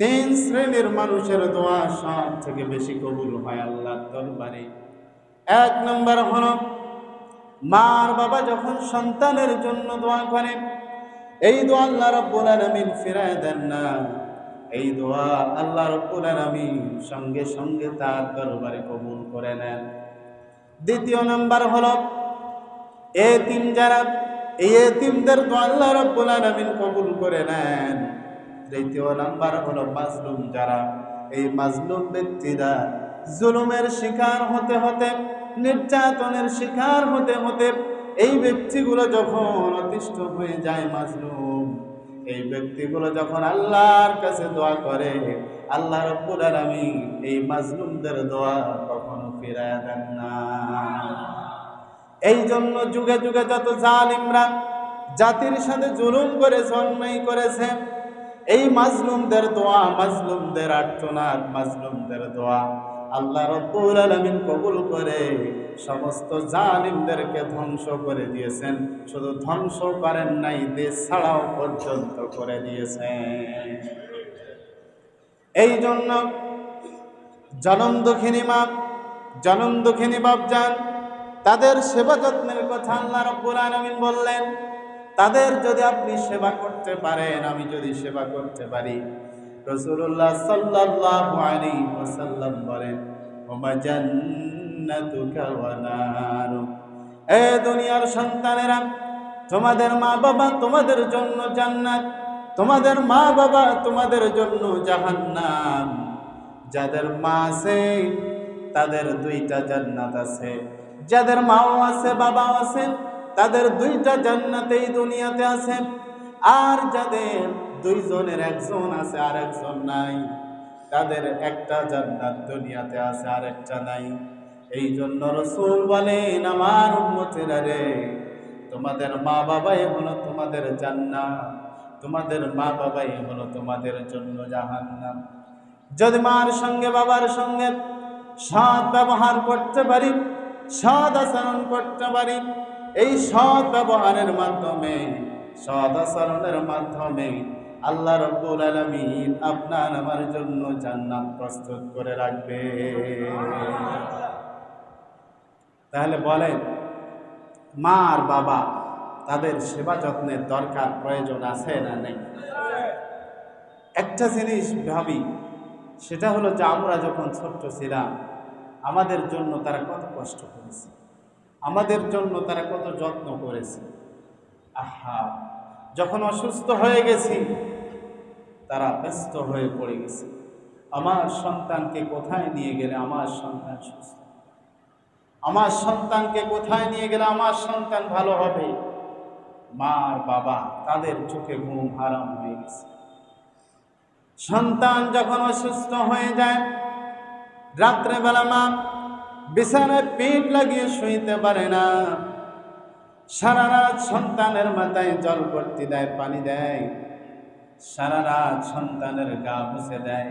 তিন শ্রেণির মানুষের দোয়া সব থেকে বেশি কবুল হয় আল্লাহর দরবারে। এক নম্বর হল, মার বাবা যখন সন্তানের জন্য দোয়া করে, এই দোয়া আল্লাহ রব্বুল আলামিন ফিরায় দেন না। এই দোয়া আল্লাহ রব্বুল আলামিন সঙ্গে সঙ্গে তার দরবারে কবুল করে নেন। দ্বিতীয় নাম্বার হলো এতিম যারা এই এতিমদের দোয়া আল্লাহ রব্বুল আলামিন কবুল করে নেন। তৃতীয় নাম্বার হলো মাজলুম যারা। এই মাজলুম ব্যক্তিরা জুলুমের শিকার হতে হতে, নির্যাতনের শিকার হতে হতে এই ব্যক্তিগুলো যখন অতিষ্ঠ হয়ে যায় মাজলুম, এই ব্যক্তিগুলো যখন আল্লাহর কাছে দোয়া করে, আল্লাহ রব্বুল আলামিন এই মাজলুমদের দোয়া কখনো ফিরায় দেন না। এই জন্য যুগে যুগে যত জালিমরা জাতির সাথে জুলুম করেছে, অন্যায় করেছে এই মাজলুমদের দোয়া, মাজলুমদের আর্তনাদ মাজলুমদের দোয়া। আল্লাহ রব্বুল আলামিন কবুল করে সমস্ত জালিমদেরকে ধ্বংস করে দিয়েছেন। শুধু ধ্বংস করেন নাই, দেশ ছাড়াও পর্যন্ত করে দিয়েছেন। এই জন্য জনম দুঃখিনী মা জনম দুঃখিনী বাপজান, তাদের সেবা যত্নের কথা আল্লাহ রব্বুল আলামিন বললেন তাদের যদি আপনি সেবা করতে পারেন, আমি যদি সেবা করতে পারি। রসুল্লাহ সাল্লাল্লাহু আলাইহি ওয়াসাল্লাম বলেন এ দুনিয়ার সন্তানেরা, তোমাদের মা বাবা তোমাদের জন্য জান্নাত, তোমাদের মা বাবা তোমাদের জন্য জাহান্নাম। যাদের মা আছে, তাদের দুইটা জান্নাত আছে। যাদের মাও আছে, বাবাও আছে তাদের দুইটা জান্নাতেই দুনিয়াতে আছে। আর যাদের দুইজনের একজন আছে আর একজন নাই, তাদের একটা জান্নাত দুনিয়াতে আছে আর একটা নাই। এই জন্য রসুল বলেন, আমার উম্মতেরা রে, তোমাদের মা বাবাই হলো তোমাদের জান্নাত, তোমাদের মা বাবাই হলো তোমাদের জন্য জাহান্নাম। যদি মার সঙ্গে, বাবার সঙ্গে সৎ ব্যবহার করতে পারি সৎ আচরণ করতে পারি এই সৎ ব্যবহারের মাধ্যমে, সৎ আচরণের মাধ্যমে আল্লাহ রব্বুল আলমিন আপনার আমার জন্য জান্নাত প্রস্তুত করে রাখবে। তাহলে বলেন, মা আর বাবা তাদের সেবা যত্নের দরকার প্রয়োজন আছে না নেই? একটা জিনিস ভাবি, সেটা হলো যে আমরা যখন ছোট্ট ছিলাম, আমাদের জন্য তারা কত কষ্ট করেছে। আমাদের জন্য তারা কত যত্ন করেছে। আহা, যখন অসুস্থ হয়ে গেছি, তারা ব্যস্ত হয়ে পড়ে গেছে। আমার সন্তানকে কোথায় নিয়ে গেলে আমার সন্তান সুস্থ? আমার সন্তানকে কোথায় নিয়ে গেলে আমার সন্তান ভালো হবে? মা আর বাবা তাদের চোখে ঘুম হারাম হয়ে গেছে। সন্তান যখন অসুস্থ হয়ে যায়, রাত্রেবেলা মা বিছানায় পিঠ লাগিয়ে শুইতে পারে না। সারা রাত সন্তানের মাথায় জল ভর্তি দেয়, পানি দেয়। সারা রাত সন্তানের গা মুছে দেয়।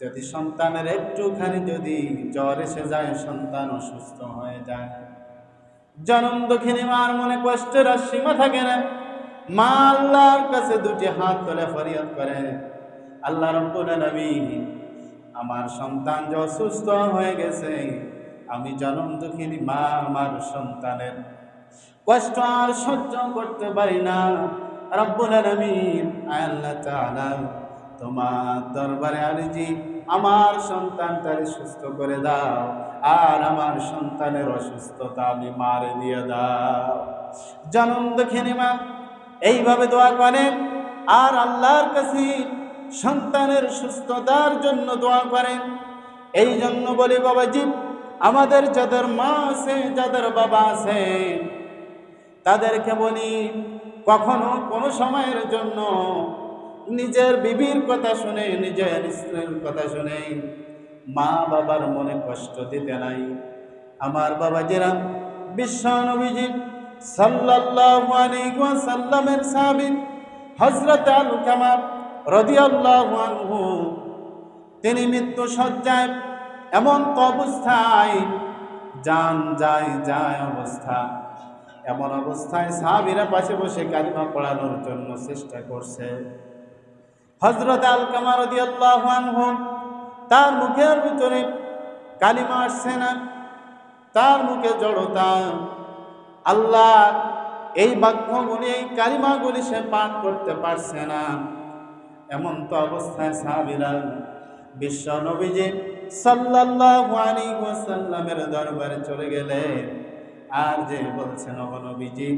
যদি সন্তানের একটুখানি যদি জ্বর এসে যায়, সন্তান অসুস্থ হয়ে যায়। জনম দক্ষিণী মার মনে কষ্টের আর সীমা থাকে না। মা আল্লাহর কাছে দুটি হাত তোলে, ফরিয়াদ করে। আল্লাহ রব্বুল আলামিন আমার সন্তান যে অসুস্থ হয়ে গেছে, আমি জনম দুঃখিনী মা, আমার সন্তানের কষ্ট আর সহ্য করতে পারি না। রব্বুল আলামিন, আল্লাহ তাআলা তোমার দরবারে আরজি, আমার সন্তানটারে সুস্থ করে দাও, আর আমার সন্তানের অসুস্থতা আমি মারে দিয়ে দাও। জনম দুঃখিনী মা, এইভাবে দোয়া করেন, আর আল্লাহর কাছে সন্তানের সুস্থতার জন্য দোয়া করেন এই জন্য বলি, বাবাজি, আমাদের যাদের মা আছে, যাদের বাবা আছে, তাদেরকে বলি, কখনো কোনো সময়ের জন্য নিজের বিবির কথা শুনে, নিজের স্ত্রীর কথা শুনে মা বাবার মনে কষ্ট দিতে নাই। আমার বাবা যেরা বিশ্ব নবীজি সাল্লাল্লাহু আলাইহি ওয়াসাল্লামের সাহাবী হযরত আল কামার রাদিয়াল্লাহু তিনি মৃত্যু সজ্জায় এমন তো অবস্থায়, যান যায় যায় অবস্থা। এমন অবস্থায় সাহাবিরা পাশে বসে কালিমা পড়ানোর জন্য চেষ্টা করছে। হজরত রাদিয়াল্লাহু আনহু, তার মুখের ভিতরে কালিমা আসছে না। তার মুখে জড়তা। আল্লাহ এই বাক্যগুলি, এই কালিমাগুলি সে পাঠ করতে পারছে না। এমন তো অবস্থায় সাহাবিরা বিশ্ব নবীজি সাল্লাল্লাহু আলাইহি ওয়াসাল্লামের দরবারে চলে গেলেন। আর যে বলছেন নবীজি,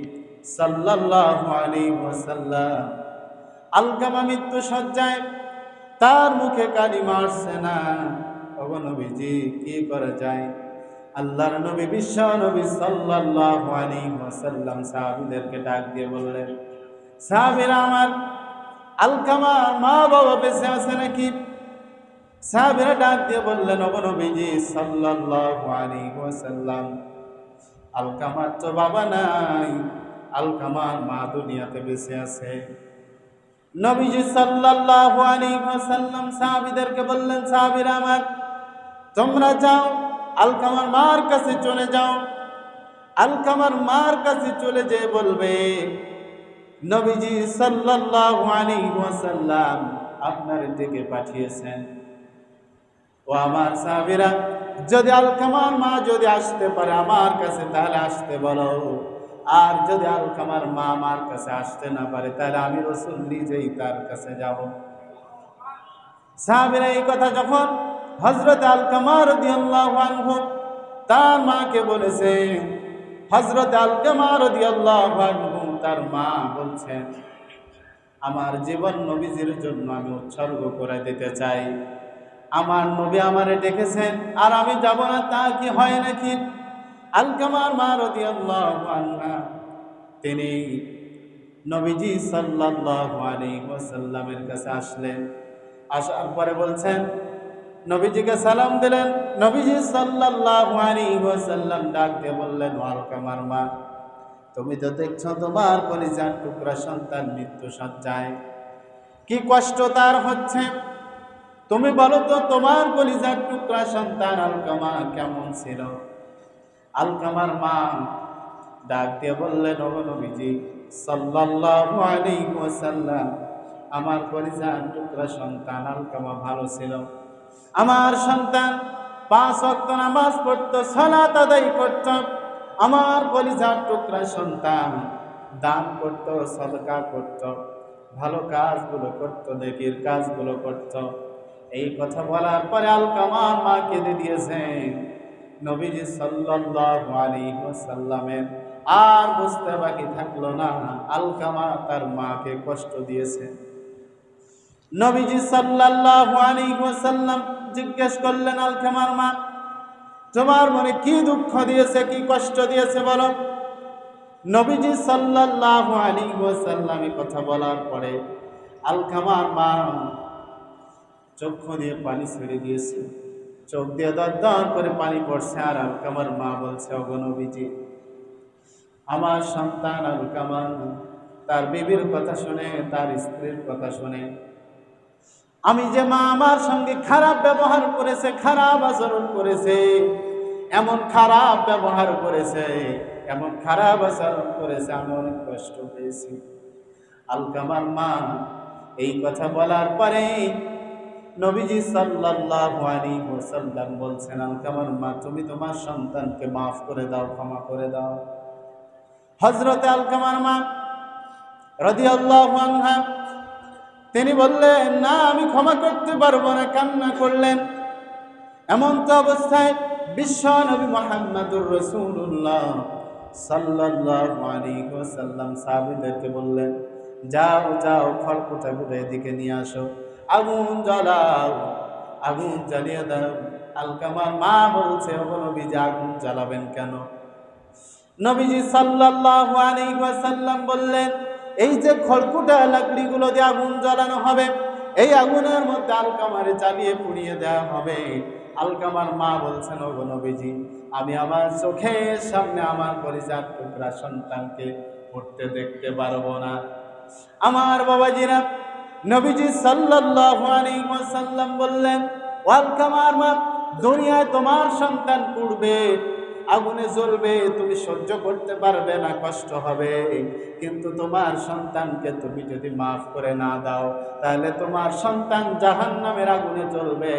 সাল্লাল্লাহু আলাইহি ওয়াসাল্লাম আলকামা মৃত্যু সজ্জায় তার মুখে কালিমা আসছে না। নবীজি, কি করা যায় আল্লাহর নবী, বিশ্ব নবী সাল্লাল্লাহু আলাইহি ওয়াসাল্লাম সাহাবীদেরকে ডাক দিয়ে বললেন, সাহাবীরা আমার আলকামা মা বাবা বেঁচে আছে নাকি? সাহাবীরা ডাক দিয়ে বললেন, ওগো নবীজি, সাল্লাল্লাহু আলাইহি ওয়াসাল্লাম আলকামার তো বাবা নাই আলকামার মা দুনিয়াতে বেঁচে আছে। নবীজি সাল্লাল্লাহু আলাইহি ওয়াসাল্লাম সাহাবীদেরকে বললেন, সাহাবীরা আমার, তোমরা যাও আলকামার মার কাছে চলে যাও। আলকামার মার কাছে চলে যেয়ে বলবে নবীজি সাল্লাল্লাহু আলাইহি ওয়াসাল্লাম আপনার দিকে পাঠিয়েছেন। ও আমার সাহাবীরা, যদি আলকামার মা যদি আসতে পারে আমার কাছে, তাহলে আসতে বলো। আর যদি আলকামার মা আমার কাছে আসতে না পারে, তাহলে আমি রসুল নিজেই তার কাছে যাব। সাহাবীরা এই কথা যখন হজরত আলকামা রাদিয়াল্লাহু আনহু তার মাকে বলেছে হজরত আলকামা রাদিয়াল্লাহু আনহু তার মা বলছেন, আমার জীবন নবীজির জন্য আমি উৎসর্গ করে দিতে চাই। আমার নবী আমারে ডেকেছেন, আর আমি যাব না, তা কি হয় নাকি? আলকামার মা রাদিয়াল্লাহু আনহা, তিনি নবীজি সাল্লাল্লাহু আলাইহি কাছে আসলেন। আসার পরে বলছেন, নবীজিকে সালাম দিলেন। নবীজি সাল্লাল্লাহু আলাইহি ডাক দিয়ে বললেন, "ও আলকামার মা তুমি তো দেখছ তোমার কলিজার টুকরা সন্তান মৃত্যু সজ্জায়। কি কষ্ট তার হচ্ছে? তুমি বলো তো তোমার কলিজার টুকরা সন্তান আলকামা কেমন ছিল? আলকামার মা ডাক দিয়ে বললেন নবীজি ওয়াসাল্লাম, আমার কলিজার টুকরা সন্তান আলকামা ভালো ছিল। আমার সন্তান পাঁচ ওয়াক্ত নামাজ পড়তো, সালাত আদায় করত। আমার কলিজার টুকরা সন্তান, দান করত, সদকা করত, ভালো কাজগুলো করত, নেকির কাজগুলো করত। এই কথা বলার পরে আলকামার মা কেঁদে দিয়েছেন। নবীজি সাল্লাল্লাহু আলাইহি আর বুঝতে বাকি থাকল না আলকামা তার মাকে কষ্ট দিয়েছে। নবীজি সাল্লাল্লাহু আলাইহি ওয়াসাল্লাম জিজ্ঞেস করলেন, আলকামার মা তোমার মনে কি দুঃখ দিয়েছে, কি কষ্ট দিয়েছে বলো? নবীজি সাল্লাল্লাহু আলাইহি ওয়াসাল্লাম এই কথা বলার পরে আলকামার মা চক্ষু দিয়ে পানি ছেড়ে দিয়েছে। চোখ দিয়ে দর করে পানি পড়ছে আর আলকামার মা বলছে অগনবীজি আমার সন্তান আলকামার, তার বিবির কথা শুনে, তার স্ত্রীর কথা শুনে আমি যে মা আমার সঙ্গে খারাপ ব্যবহার করেছে, খারাপ আচরণ করেছে, এমন খারাপ ব্যবহার করেছে, এমন খারাপ আচরণ করেছে আমি অনেক কষ্ট পেয়েছি। আলকামার মা এই কথা বলার পরে নবীজি সাল্লাল্লাহু আলাইহি বলছেন আলকামার মা, তুমি তোমার সন্তানকে মাফ করে দাও, ক্ষমা করে দাও। হযরত আলকামার মা রাদিয়াল্লাহু আনহা তিনি বললেন, না, আমি ক্ষমা করতে পারব না। কান্না করলেন। এমন তো অবস্থায় বিশ্ব নবী মোহাম্মদুর রসুল্লাহ ওয়াসাল্লাম সাহাবীদেরকে বললেন, যাও যাও খড়কুটাগুলো এদিকে নিয়ে আসো। আগুন জ্বালাও, আগুন জ্বালিয়ে দাও। আলকামার মা বলছে ও নবীজি, আগুন জ্বালাবেন কেন? নবীজি সাল্লাল্লাহু আলাইহি ওয়াসাল্লাম বললেন এই যে খড়কুটা লাকড়িগুলো দিয়ে আগুন জ্বালানো হবে, এই আগুনের মধ্যে আলকামারে চালিয়ে পুড়িয়ে দেওয়া হবে। আলকামার মা বলছেন ও নবীজি, আমি আমার চোখের সামনে আমার পরিজাত টুকরা সন্তানকে পড়তে দেখতে পারব না। আমার বাবাজিরা, নবীজি ওয়াসাল্লাম বললেন, ও আলকামার মা, দুনিয়ায় তোমার সন্তান পড়বে আগুনে জ্বলবে, তুমি সহ্য করতে পারবে না, কষ্ট হবে। কিন্তু তোমার সন্তানকে তুমি যদি মাফ করে না দাও, তাহলে তোমার সন্তান জাহান নামের আগুনে জ্বলবে।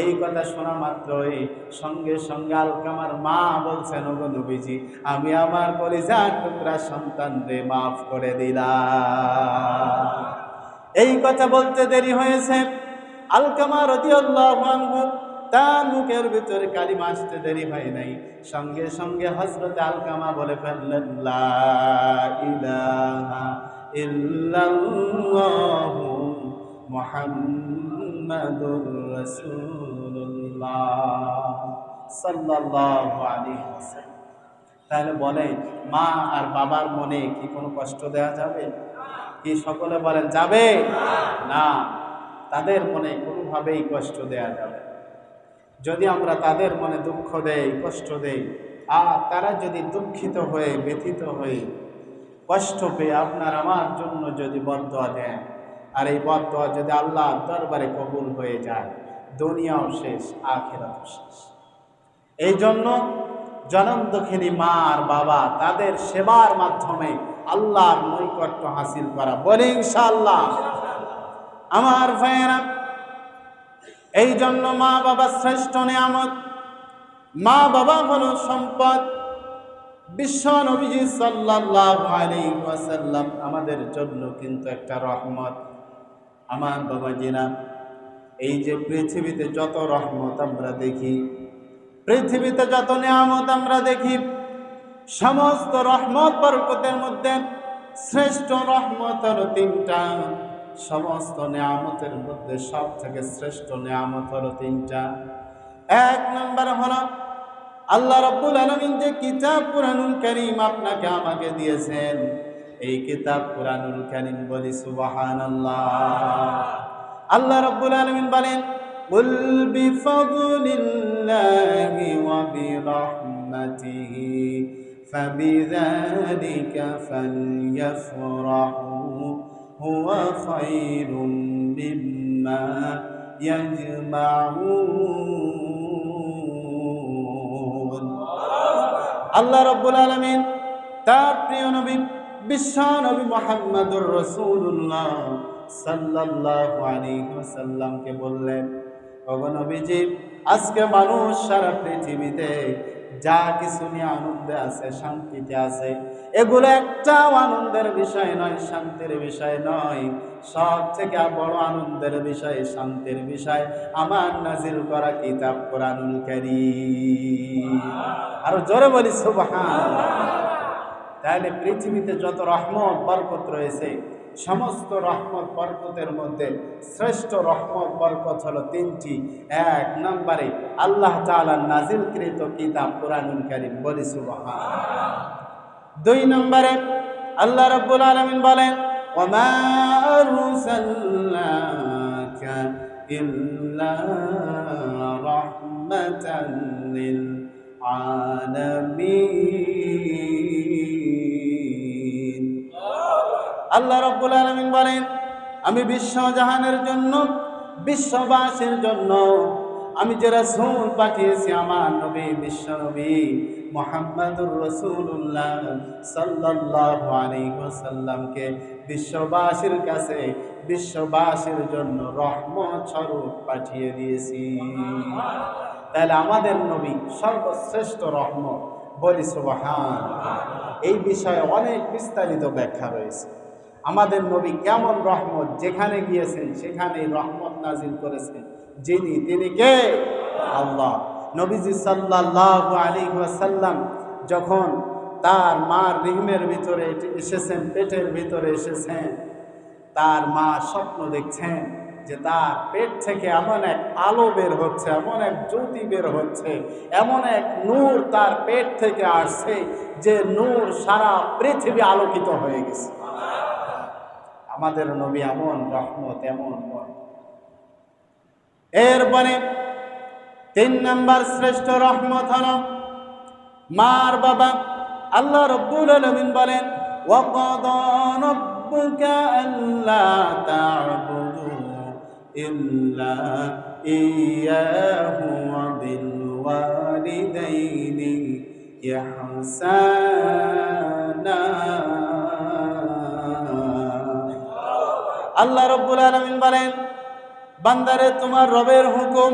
এই কথা শোনা মাত্রই সঙ্গে সঙ্গে আলকামার মা বলছেন, ওগো নবীজি, আমি আমার কলিজার টুকরা সন্তান রে মাফ করে দিলাম। এই কথা বলতে দেরি হয়েছে। আলকামা রদিয়াল্লাহু আনহু তার মুখের ভিতরে কালিমা আসতে দেরি হয় নাই। সঙ্গে সঙ্গে হজরত আলকামা বলে ফেললেন মুহাম্মাদুর সাল্লাল্লাহু আলাইহি ওয়াসাল্লাম। তাহলে বলে মা আর বাবার মনে কি কোনো কষ্ট দেওয়া যাবে? কি সকলে বলেন যাবে? না তাদের মনে কোনোভাবেই কষ্ট দেয়া যাবে না। যদি আমরা তাদের মনে দুঃখ দেই, কষ্ট দেই, আর তারা যদি দুঃখিত হয়ে ব্যথিত হয়ে কষ্ট পেয়ে আপনার আমার জন্য যদি বদয়া দেন, আর এই বদয়া যদি আল্লাহ দরবারে কবুল হয়ে যায়, দুনিয়াও শেষ আখেরাও শেষ। এই জন্য জনম দক্ষিণী মা আর বাবা তাদের সেবার মাধ্যমে আল্লাহর নৈকট্য হাসিল করা। বলি ইনশাআল্লাহ। আমার ভাইয়েরা এই জন্য মা বাবা শ্রেষ্ঠ নিয়ামত। মা বাবা হল সম্পদ। বিশ্ব নবীজি ওয়াসাল্লাম আমাদের জন্য কিন্তু একটা রহমত। আমার বাবাজিরা, এই যে পৃথিবীতে যত রহমত আমরা দেখি, পৃথিবীতে যত নিয়ামত আমরা দেখি, সমস্ত রহমত বরকতের মধ্যে শ্রেষ্ঠ রহমত তিনটা। সমস্ত নিয়ামতের মধ্যে সব থেকে শ্রেষ্ঠ নিয়ামত হলো তিনটা এক নম্বর হলো আল্লাহ রব্বুল আলমিন যে কিতাব পুরানুল করিম আপনাকে আমাকে দিয়েছেন এই কিতাব পুরানুল করিম বলি সুবাহান আল্লাহ রব্বুল আলমিন বলেন قل بفضل الله وبرحمته فبذلك فليفرحوا هو خير مما يجمعون আল্লাহ রব্বুল আলমিন তার প্রিয় নবী বিশ্ব নবী মোহাম্মদুর রসুল্লাহ সাল্লাল্লাহু আলাইহি ওয়াসাল্লামকে বললেন ওগো নবীজি আজকে মানুষ সারা পৃথিবীতে যা কিছু নিয়ে আনন্দে আছে, শান্তিতে আছে। এগুলো একটাও আনন্দের বিষয় নয়, শান্তির বিষয় নয়। সব থেকে বড় আনন্দের বিষয় শান্তির বিষয়। আমার নাজিল করা কিতাব কোরআনুল কারীম। আরও জোরে বলি সুবহান তাহলে পৃথিবীতে যত রহমত, বরকত রয়েছে সমস্ত রহমত বরকতের মধ্যে শ্রেষ্ঠ রহমত বরকত হলো তিনটি। এক নম্বরে আল্লাহ তাআলার নাজিলকৃত কিতাব কোরআনুল কারীম বলি সুবহান দুই নম্বরে আল্লাহ রাব্বুল আলামিন বলেন আলামিন। আল্লাহ রব্বুল আলমিন বলেন, আমি বিশ্বজাহানের জন্য, বিশ্ববাসীর জন্য, আমি যে রাসূল পাঠিয়েছি আমার নবী, বিশ্ব নবী মোহাম্মদুর রসুল্লাহ সাল্লাল্লাহু বিশ্ববাসীর কাছে, বিশ্ববাসীর জন্য রহমত স্বরূপ পাঠিয়ে দিয়েছি। তাহলে আমাদের নবী সর্বশ্রেষ্ঠ রহমত, বলি সুবহান। এই বিষয়ে অনেক বিস্তারিত ব্যাখ্যা রয়েছে। আমাদের নবী কেমন রহমত? যেখানে গিয়েছেন সেখানে রহমত নাজিল করেছেন। যিনি, তিনি কে? আল্লাহ। নবীজি সাল্লাল্লাহু আলাইহি ওয়াসাল্লাম যখন তার মার রিহমের ভিতরে এসেছেন, পেটের ভিতরে এসেছেন, তার মা স্বপ্ন দেখছেন যে তার পেট থেকে এমন এক আলো বের হচ্ছে, এমন এক জ্যোতি বের হচ্ছে, এমন এক নূর তার পেট থেকে আসছে যে নূর সারা পৃথিবী আলোকিত হয়ে গেছে। আমাদের নবী এমন রহমত, এমন এরপরে তিন নম্বর শ্রেষ্ঠ রহমত হল মার বাবা। আল্লাহ রব্বুল আলমিন বলেন ইয়া আল্লাহ রব্বুল আলামিন বলেন, বান্দারে, তোমার রবের হুকুম,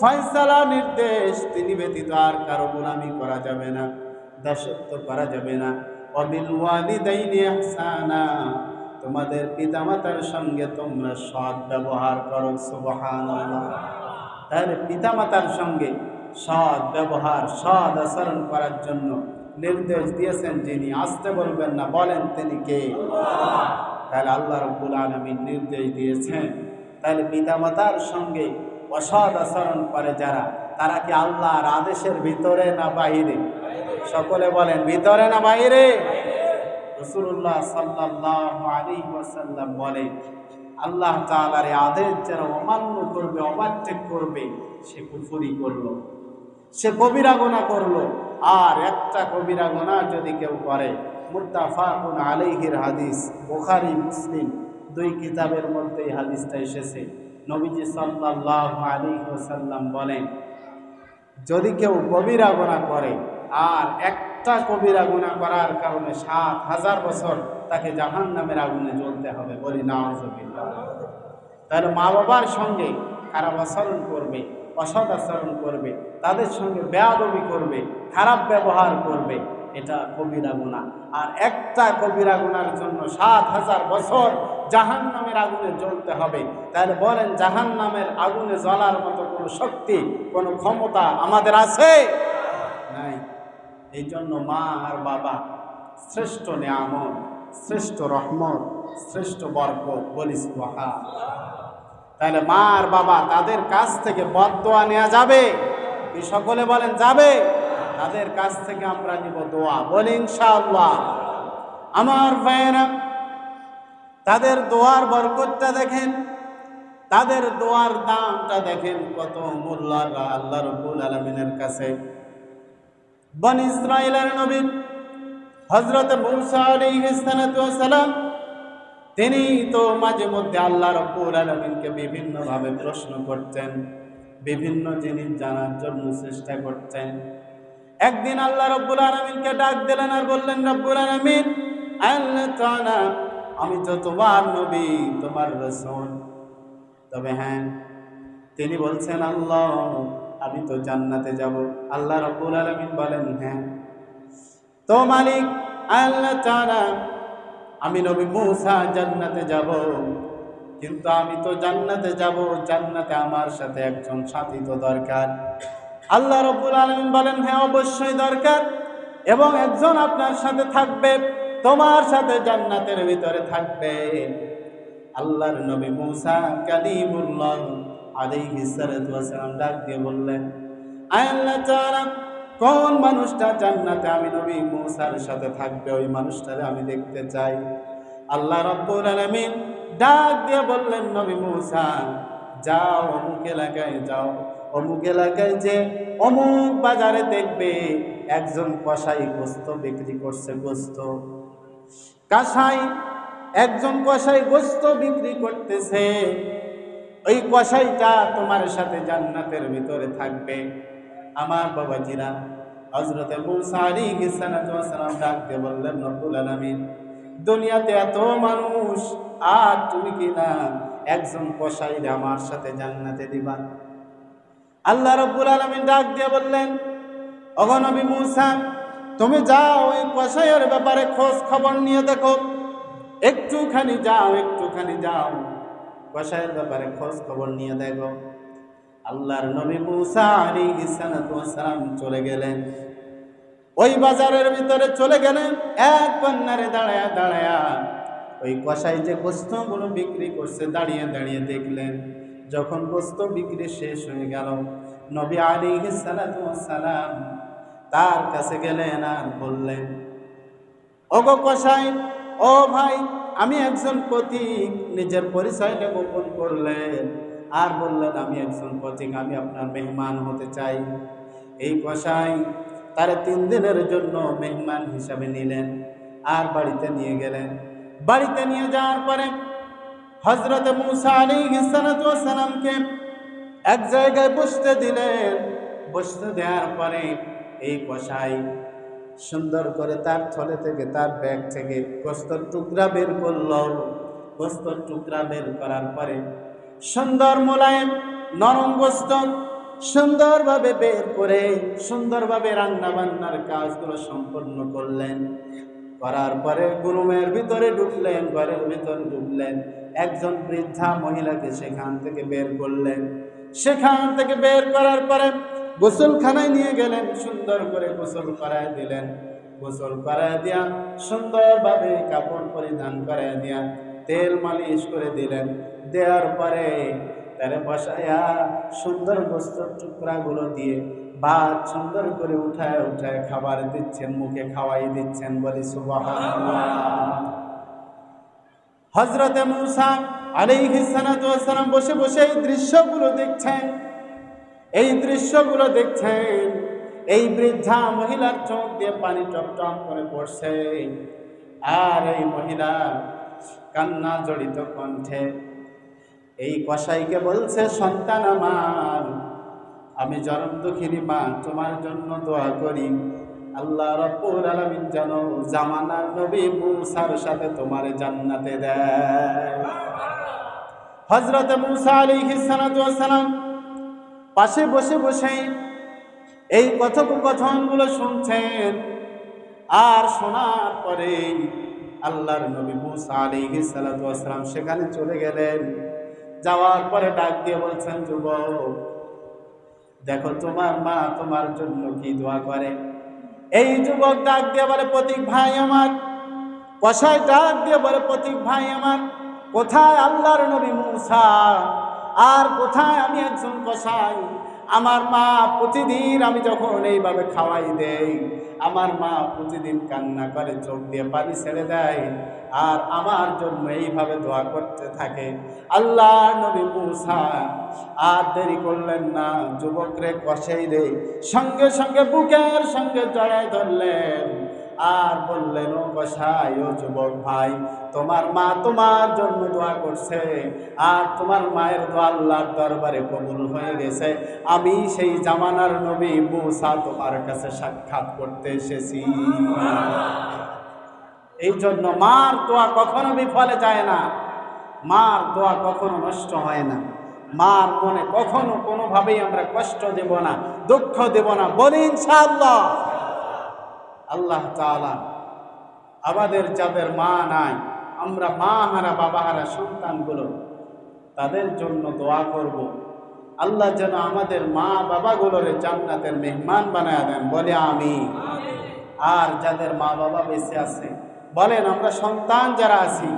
ফয়সালা, নির্দেশ, তিনি ব্যতীত আর কারও গোলামি করা যাবে না, দাসত্ব করা যাবে না। অবিল ওয়ালিদাইনি ইহসানা তোমাদের পিতামাতার সঙ্গে তোমরা সৎ ব্যবহার করো, সুবহানাল্লাহ। তাহলে পিতামাতার সঙ্গে সৎ ব্যবহার, সৎ আচরণ করার জন্য নির্দেশ দিয়েছেন যিনি। আসতে বলবেন না, বলেন তিনি কে? তাহলে আল্লাহ রব্বুল আলমীর নির্দেশ দিয়েছেন। তাহলে পিতামাতার সঙ্গে অসৎ আচরণ করে যারা, তারা কি আল্লাহর আদেশের ভিতরে না বাহিরে? সকলে বলেন, ভিতরে না বাইরে রসুল্লাহ সাল্লাহ আলী ওয়াসাল্লাম বলে আল্লাহ তাআলার এই আদেশ যারা অমান্য করবে অবাচ্যক করবে, সে কুফুরি করল, সে কবিরা গোনা করল। আর একটা কবিরা গোনা যদি কেউ করে মুত্তাফাকুন আলাইহির হাদিস, বুখারী, মুসলিম, দুই কিতাবের মধ্যে এই হাদিসটা এসেছে। নবীজি সাল্লাল্লাহু আলাইহি ওয়াসাল্লাম বলেন, যদি কেউ কবিরা গোনা করে, আর একটা কবিরা গুণা করার কারণে সাত হাজার বছর তাকে জাহান নামের আগুনে জ্বলতে হবে বলি না তাহলে মা বাবার সঙ্গে খারাপ আচরণ করবে, অসৎ আচরণ করবে, তাদের সঙ্গে বেয়াদবি করবে, খারাপ ব্যবহার করবে এটা কবিরা গুণা। আর একটা কবিরা গুণার জন্য সাত হাজার বছর জাহান নামের আগুনে জ্বলতে হবে। তাহলে বলেন জাহান নামের আগুনে জ্বলার মতো কোনো শক্তি, কোনো ক্ষমতা আমাদের আছে? নাই। এই জন্য মা আর বাবা, শ্রেষ্ঠ নিয়ামত, শ্রেষ্ঠ রহমত, শ্রেষ্ঠ বরকত বলিস তাহলে মা আর বাবা তাদের কাছ থেকে বদোয়া নেওয়া যাবে? সকলে বলেন, যাবে? তাদের কাছ থেকে আমরা নিব দোয়া। বলি, ইনশাআল্লাহ। আমার ভাইয়েরা, তাদের দোয়ার বরকতটা দেখেন, তাদের দোয়ার দামটা দেখেন কত মূল্য আল্লাহ রব্বুল আলমিনের কাছে। বন ইসরায়েলের নবী হজরত সালাম, তিনি তো মাঝে মধ্যে আল্লাহ রব্বুল আলমিনকে বিভিন্নভাবে প্রশ্ন করতেন, বিভিন্ন জিনিস জানার জন্য চেষ্টা করতেন। একদিন আল্লাহ রব্বুল আলমিনকে ডাক দিলেন আর বললেন, রব্বুল তাআলা আমি তো তোমার নবী, তোমার রসুন তবে হ্যাঁ তিনি বলছেন, আল্লাহ, আমি তো জান্নাতে যাব। আল্লাহ রব্বুল আলমিন বলেন হ্যাঁ। তো মালিক আল্লাহ তাআলা আমি নবী মুসা জান্নাতে যাব। কিন্তু আমি তো জান্নাতে যাব, জান্নাতে আমার সাথে একজন সাথী তো দরকার। আল্লাহ রব্বুল আলমিন বলেন হ্যাঁ অবশ্যই দরকার এবং একজন আপনার সাথে থাকবে, তোমার সাথে জান্নাতের ভিতরে থাকবে। আল্লাহর নবী মুসা কালিমুল্লাহ আলাইহিস সালাতু ওয়াসালাম ডাক দিয়ে বললেন আল্লাহ কোন মানুষটা জান্নাতে আমি নবী মুসার সাথে থাকবে, ওই মানুষটারে আমি দেখতে চাই? আল্লাহ রব্বুল আলামিন ডাক দিয়ে বললেন, নবী মুসা, যাও অমুক এলাকায় যাও। অমুক এলাকায় যে অমুক বাজারে দেখবে একজন কসাই গোস্ত বিক্রি করছে গোস্ত। কাসাই, একজন কসাই গোস্ত বিক্রি করতেছে। ওই কসাইটা তোমার সাথে জান্নাতের ভিতরে থাকবে। আমার বাবাজিরা হজরতে মুসা আলাইহিস সালাম ডাক দিয়ে বললেন, রব্বুল আলামিন, দুনিয়াতে এত মানুষ, আর তুমি কি না একজন কসাই আমার সাথে জান্নাতে দিবা? আল্লাহ রব্বুল আলামিন ডাক দিয়ে বললেন অগনবী মুসা, তুমি যাও ওই কসাইয়ের ব্যাপারে খোঁজ খবর নিয়ে দেখো। একটুখানি যাও একটুখানি যাও। কসাইয়ের ব্যাপারে খোঁজ খবর নিয়ে দেখো। আল্লাহর নবী মুসা আলাইহিস সালাম চলে গেলেন। ওই বাজারের ভিতরে চলে গেলেন, এক কন্যারে দাঁড়ায়া দাঁড়ায়া। ওই কষাই যে গোস্তগুলো বিক্রি করছে, দাঁড়িয়ে দাঁড়িয়ে দেখলেন। যখন গোস্ত বিক্রি শেষ হয়ে গেল, নবী আলী সালাম তার কাছে গেলেন আর বললেন, ওগো কষাই ও ভাই, আমি একজন পথিক, নিজের পরিচয়টা গোপন করলেন। আর বললেন, আমি একজন পথিক, আমি আপনার মেহমান হতে চাই। এই কষাই তারা তিন দিনের জন্য মেহমান হিসাবে নিলেন আর বাড়িতে নিয়ে গেলেন। বাড়িতে নিয়ে যাওয়ার পরে হজরত মুসা আলী সালামকে এক জায়গায় বসতে দিলেন। বসতে দেওয়ার পরে এই কষাই সুন্দর করে তার থলে থেকে, তার ব্যাগ থেকে গোস্তর টুকরা বের করল। গোস্তর টুকরা বের করার পরে সুন্দর মোলায়েম, নরম গোস্ত সুন্দরভাবে বের করে সুন্দরভাবে রান্না বান্নার কাজগুলো সম্পন্ন করলেন। করার পরে গুরুমের ভিতরে ঢুকলেন, ঘরের ভিতরে ঢুকলেন। একজন বৃদ্ধা মহিলাকে সেখান থেকে বের করলেন। সেখান থেকে বের করার পরে গোসলখানায় নিয়ে গেলেন, সুন্দর করে গোসল করায় দিলেন। গোসল করায় দিয়া সুন্দরভাবে কাপড় পরিধান করায় দিয়া তেল মালিশ করে দিলেন। দেওয়ার পরে তারে বসায়া সুন্দর গোস্তর টুকরাগুলো দিয়ে ভাত সুন্দর করে উঠায় উঠায় খাবার দিচ্ছেন, মুখে খাওয়াই দিচ্ছেন বলি সুবাহ হজরতে মুসা আলাইহিসালাম বসে বসে এই দৃশ্যগুলো দেখছেন। এই দৃশ্যগুলো দেখছেন, এই বৃদ্ধা মহিলার চোখ দিয়ে পানি টপ টপ করে পড়ছে। আর এই মহিলা কান্না জড়িত কণ্ঠে, এই কসাইকে বলছে, সন্তান আমার আমি জনম দুঃখিনী মা, তোমার জন্য দোয়া করি। আল্লাহ রব্বুল আলামিন যেন জামানার নবী মুসার সাথে তোমার জান্নাতে দেয়। হযরত মুসা সালাতু ওয়াস পাশে বসে বসে এই কথোপকথনগুলো শুনছেন। আর শোনার পরে আল্লাহর নবী মুসা আলাইহিস সালাতু ওয়াস সালাম সেখানে চলে গেলেন। যাওয়ার পরে ডাক দিয়ে বলছেন, যুবক দেখো, তোমার মা তোমার জন্য কি দোয়া করে? এই যুবক ডাক দিয়ে বলে, প্রতীক ভাই আমার। কষায় ডাক দিয়ে বলে, প্রতীক ভাই আমার, কোথায় আল্লাহর নবী মূসা? আর কোথায় আমি একজন কষাই আমার মা প্রতিদিন আমি যখন এইভাবে খাওয়াই দেই, আমার মা প্রতিদিন কান্না করে, চোখ দিয়ে পানি ছেড়ে দেয় আর আমার জন্য এইভাবে দোয়া করতে থাকে। আল্লাহ নবী মুসা, আর দেরি করলেন না, যুবকরে কষাই রে সঙ্গে সঙ্গে বুকের সঙ্গে জড়াই ধরলেন। আর বললেন, ও কষাই ও যুবক ভাই, তোমার মা তোমার জন্য দোয়া করছে আর তোমার মায়ের দোয়া আল্লাহর দরবারে কবুল হয়ে গেছে। আমি সেই জামানার নবী মুসা তোমার কাছে সাক্ষাৎ করতে এসেছি। এই জন্য মার দোয়া কখনো বিফলে যায় না। মার দোয়া কখনো নষ্ট হয় না। মার মনে কখনো কোনোভাবেই আমরা কষ্ট দেব না, দুঃখ দেব না। বলি ইনশাআল্লাহ। আল্লাহ তাআলা আমাদের যাদের মা নাই, আমরা মা হারা বাবা হারা সন্তানগুলো তাদের জন্য দোয়া করব। আল্লাহ যেন আমাদের মা বাবাগুলোরে জান্নাতের মেহমান বানায় দেন, বলে আমি আর যাদের মা বাবা বেঁচে আছে, বলেন আমরা সন্তান যারা আছি,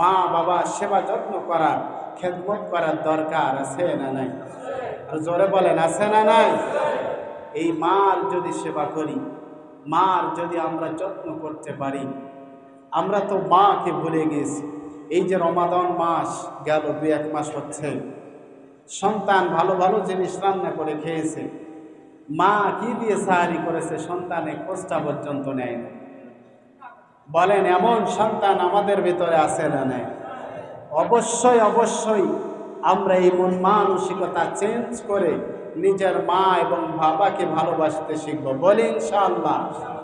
মা বাবা সেবা যত্ন করার, খেদমত করার দরকার আছে না নাই? আর জোরে বলেন, আছে না নাই? এই মার যদি সেবা করি মার যদি আমরা যত্ন করতে পারি। আমরা তো মাকে ভুলে গেছি। এই যে রমাদন মাস গেল দুই এক মাস হচ্ছে। সন্তান ভালো ভালো জিনিস রান্না করে খেয়েছে। মা কি দিয়ে সাহারি করেছে সন্তানে কোষ্টা পর্যন্ত নেয় বলেন, এমন সন্তান আমাদের ভেতরে আছে না নেই? অবশ্যই অবশ্যই আমরা এই মন মানসিকতা চেঞ্জ করে নিজের মা এবং বাবাকে ভালোবাসতে শিখব। বলে ইনশাআল্লাহ।